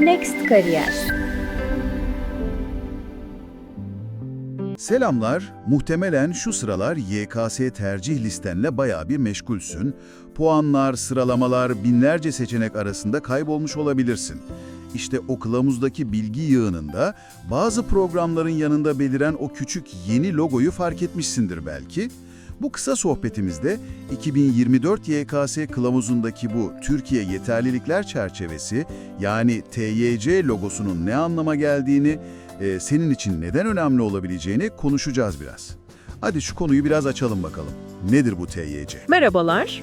Next Kariyer Selamlar. Muhtemelen şu sıralar YKS tercih listenle bayağı bir meşgulsün. Puanlar, sıralamalar, binlerce seçenek arasında kaybolmuş olabilirsin. İşte o kılavuzdaki bilgi yığınında bazı programların yanında beliren o küçük yeni logoyu fark etmişsindir belki. Bu kısa sohbetimizde 2024 YKS kılavuzundaki bu Türkiye Yeterlilikler Çerçevesi yani TYC logosunun ne anlama geldiğini, e, senin için neden önemli olabileceğini konuşacağız biraz. Hadi şu konuyu biraz açalım bakalım. Nedir bu TYC? Merhabalar.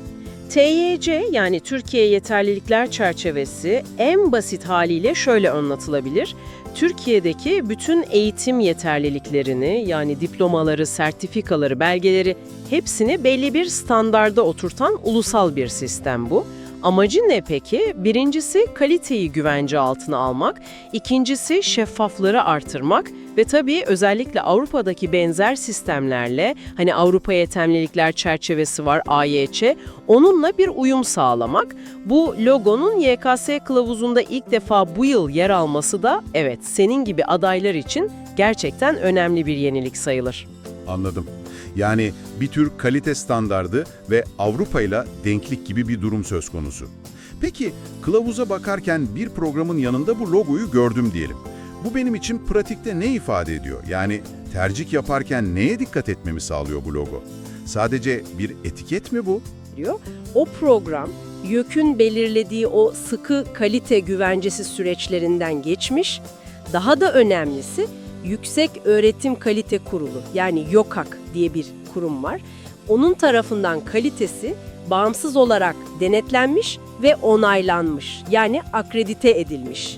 TYC yani Türkiye Yeterlilikler Çerçevesi en basit haliyle şöyle anlatılabilir. Türkiye'deki bütün eğitim yeterliliklerini yani diplomaları, sertifikaları, belgeleri hepsini belli bir standarda oturtan ulusal bir sistem bu. Amacı ne peki? Birincisi kaliteyi güvence altına almak, ikincisi şeffaflığı artırmak ve tabii özellikle Avrupa'daki benzer sistemlerle hani Avrupa Yeterlilikler Çerçevesi var AYÇ, onunla bir uyum sağlamak. Bu logonun YKS kılavuzunda ilk defa bu yıl yer alması da evet senin gibi adaylar için gerçekten önemli bir yenilik sayılır. Anladım. Yani bir tür kalite standardı ve Avrupa ile denklik gibi bir durum söz konusu. Peki kılavuza bakarken bir programın yanında bu logoyu gördüm diyelim. Bu benim için pratikte ne ifade ediyor? Yani tercih yaparken neye dikkat etmemi sağlıyor bu logo? Sadece bir etiket mi bu? diyor. O program YÖK'ün belirlediği o sıkı kalite güvencesi süreçlerinden geçmiş. Daha da önemlisi Yüksek Öğretim Kalite Kurulu yani YÖKAK diye bir kurum var. Onun tarafından kalitesi bağımsız olarak denetlenmiş ve onaylanmış yani akredite edilmiş.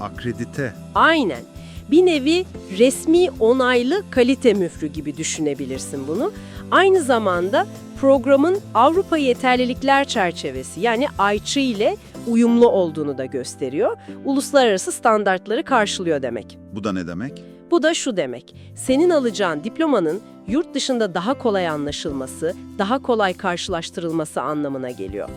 Akredite. Aynen. Bir nevi resmi onaylı kalite mührü gibi düşünebilirsin bunu. Aynı zamanda programın Avrupa Yeterlilikler Çerçevesi yani AYÇı ile uyumlu olduğunu da gösteriyor. Uluslararası standartları karşılıyor demek. Bu da ne demek? Bu da şu demek, senin alacağın diplomanın yurt dışında daha kolay anlaşılması, daha kolay karşılaştırılması anlamına geliyor.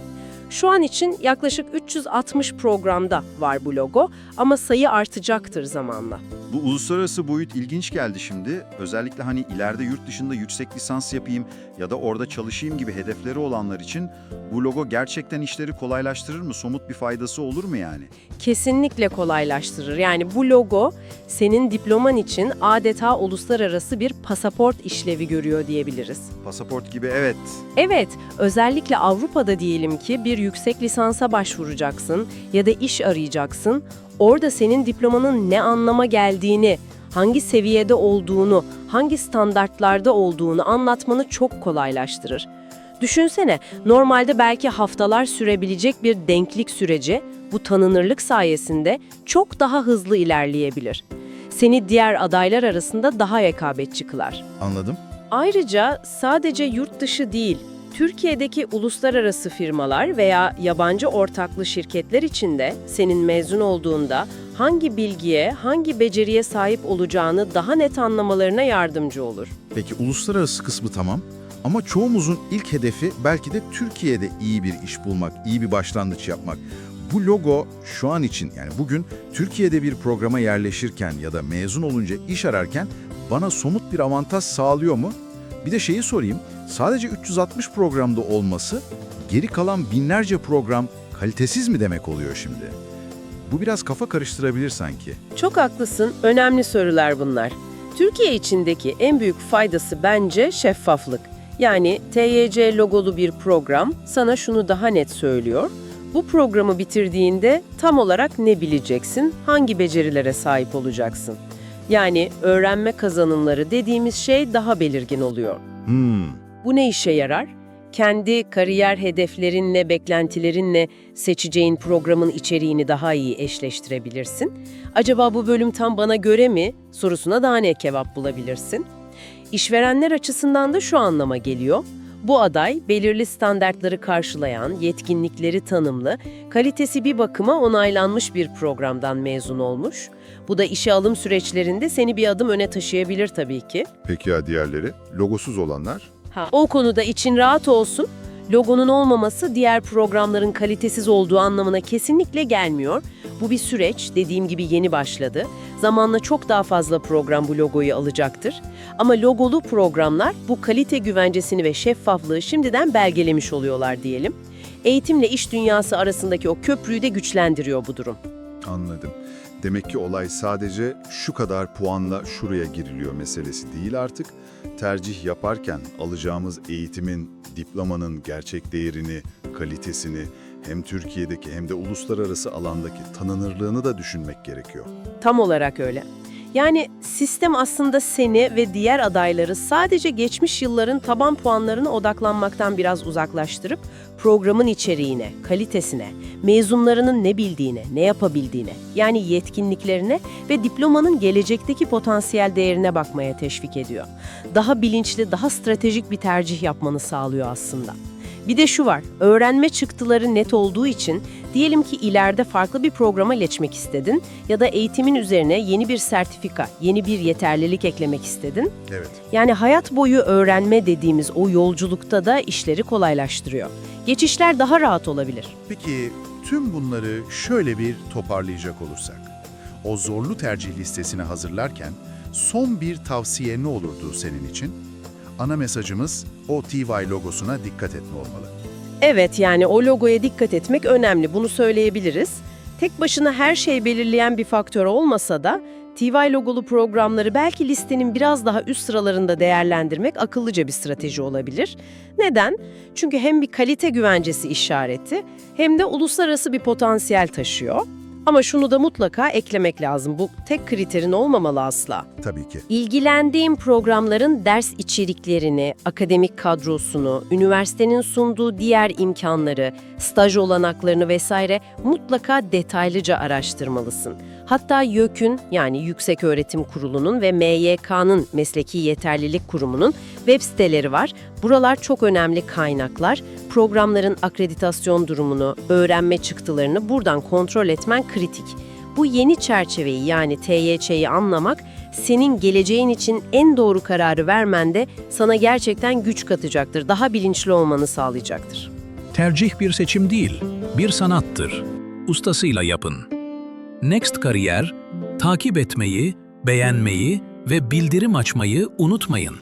Şu an için yaklaşık 360 programda var bu logo ama sayı artacaktır zamanla. Bu uluslararası boyut ilginç geldi şimdi. Özellikle hani ileride yurt dışında yüksek lisans yapayım ya da orada çalışayım gibi hedefleri olanlar için bu logo gerçekten işleri kolaylaştırır mı? Somut bir faydası olur mu yani? Kesinlikle kolaylaştırır. Yani bu logo senin diploman için adeta uluslararası bir pasaport işlevi görüyor diyebiliriz. Pasaport gibi evet. Evet, özellikle Avrupa'da diyelim ki bir yüksek lisansa başvuracaksın ya da iş arayacaksın. Orada senin diplomanın ne anlama geldiğini, hangi seviyede olduğunu, hangi standartlarda olduğunu anlatmanı çok kolaylaştırır. Düşünsene, normalde belki haftalar sürebilecek bir denklik süreci bu tanınırlık sayesinde çok daha hızlı ilerleyebilir. Seni diğer adaylar arasında daha rekabetçi kılar. Anladım. Ayrıca sadece yurt dışı değil, Türkiye'deki uluslararası firmalar veya yabancı ortaklı şirketler için de senin mezun olduğunda hangi bilgiye, hangi beceriye sahip olacağını daha net anlamalarına yardımcı olur. Peki uluslararası kısmı tamam ama çoğumuzun ilk hedefi belki de Türkiye'de iyi bir iş bulmak, iyi bir başlangıç yapmak. Bu logo şu an için yani bugün Türkiye'de bir programa yerleşirken ya da mezun olunca iş ararken bana somut bir avantaj sağlıyor mu? Bir de şeyi sorayım, sadece 360 programda olması geri kalan binlerce program kalitesiz mi demek oluyor şimdi? Bu biraz kafa karıştırabilir sanki. Çok haklısın, önemli sorular bunlar. Türkiye içindeki en büyük faydası bence şeffaflık. Yani TYC logolu bir program sana şunu daha net söylüyor. Bu programı bitirdiğinde tam olarak ne bileceksin, hangi becerilere sahip olacaksın. Yani öğrenme kazanımları dediğimiz şey daha belirgin oluyor. Hmm, Bu ne işe yarar? Kendi kariyer hedeflerinle, beklentilerinle seçeceğin programın içeriğini daha iyi eşleştirebilirsin. Acaba bu bölüm tam bana göre mi sorusuna daha ne cevap bulabilirsin. İşverenler açısından da şu anlama geliyor. Bu aday belirli standartları karşılayan, yetkinlikleri tanımlı, kalitesi bir bakıma onaylanmış bir programdan mezun olmuş. Bu da işe alım süreçlerinde seni bir adım öne taşıyabilir tabii ki. Peki ya diğerleri? Logosuz olanlar? Ha, o konuda için rahat olsun. Logonun olmaması diğer programların kalitesiz olduğu anlamına kesinlikle gelmiyor. Bu bir süreç, dediğim gibi yeni başladı. Zamanla çok daha fazla program bu logoyu alacaktır. Ama logolu programlar bu kalite güvencesini ve şeffaflığı şimdiden belgelemiş oluyorlar diyelim. Eğitimle iş dünyası arasındaki o köprüyü de güçlendiriyor bu durum. Anladım. Demek ki olay sadece şu kadar puanla şuraya giriliyor meselesi değil artık. Tercih yaparken alacağımız eğitimin, diplomanın gerçek değerini, kalitesini hem Türkiye'deki hem de uluslararası alandaki tanınırlığını da düşünmek gerekiyor. Tam olarak öyle. Yani sistem aslında seni ve diğer adayları sadece geçmiş yılların taban puanlarına odaklanmaktan biraz uzaklaştırıp programın içeriğine, kalitesine, mezunlarının ne bildiğine, ne yapabildiğine, yani yetkinliklerine ve diplomanın gelecekteki potansiyel değerine bakmaya teşvik ediyor. Daha bilinçli, daha stratejik bir tercih yapmanı sağlıyor aslında. Bir de şu var, öğrenme çıktıları net olduğu için diyelim ki ileride farklı bir programa geçmek istedin ya da eğitimin üzerine yeni bir sertifika, yeni bir yeterlilik eklemek istedin. Evet. Yani hayat boyu öğrenme dediğimiz o yolculukta da işleri kolaylaştırıyor. Geçişler daha rahat olabilir. Peki tüm bunları şöyle bir toparlayacak olursak. O zorlu tercih listesini hazırlarken son bir tavsiye ne olurdu senin için? Ana mesajımız o TY logosuna dikkat etme olmalı. Evet yani o logoya dikkat etmek önemli. Bunu söyleyebiliriz. Tek başına her şey belirleyen bir faktör olmasa da TY logolu programları belki listenin biraz daha üst sıralarında değerlendirmek akıllıca bir strateji olabilir. Neden? Çünkü hem bir kalite güvencesi işareti hem de uluslararası bir potansiyel taşıyor. Ama şunu da mutlaka eklemek lazım. Bu tek kriterin olmamalı asla. Tabii ki. İlgilendiğim programların ders içeriklerini, akademik kadrosunu, üniversitenin sunduğu diğer imkanları, staj olanaklarını vesaire mutlaka detaylıca araştırmalısın. Hatta YÖK'ün yani Yüksek Öğretim Kurulu'nun ve MYK'nın Mesleki Yeterlilik Kurumu'nun web siteleri var. Buralar çok önemli kaynaklar. Programların akreditasyon durumunu, öğrenme çıktılarını buradan kontrol etmen kritik. Bu yeni çerçeveyi yani TYÇ'yi anlamak senin geleceğin için en doğru kararı vermende sana gerçekten güç katacaktır, daha bilinçli olmanı sağlayacaktır. Tercih bir seçim değil, bir sanattır. Ustasıyla yapın. Next Kariyer, takip etmeyi, beğenmeyi ve bildirim açmayı unutmayın.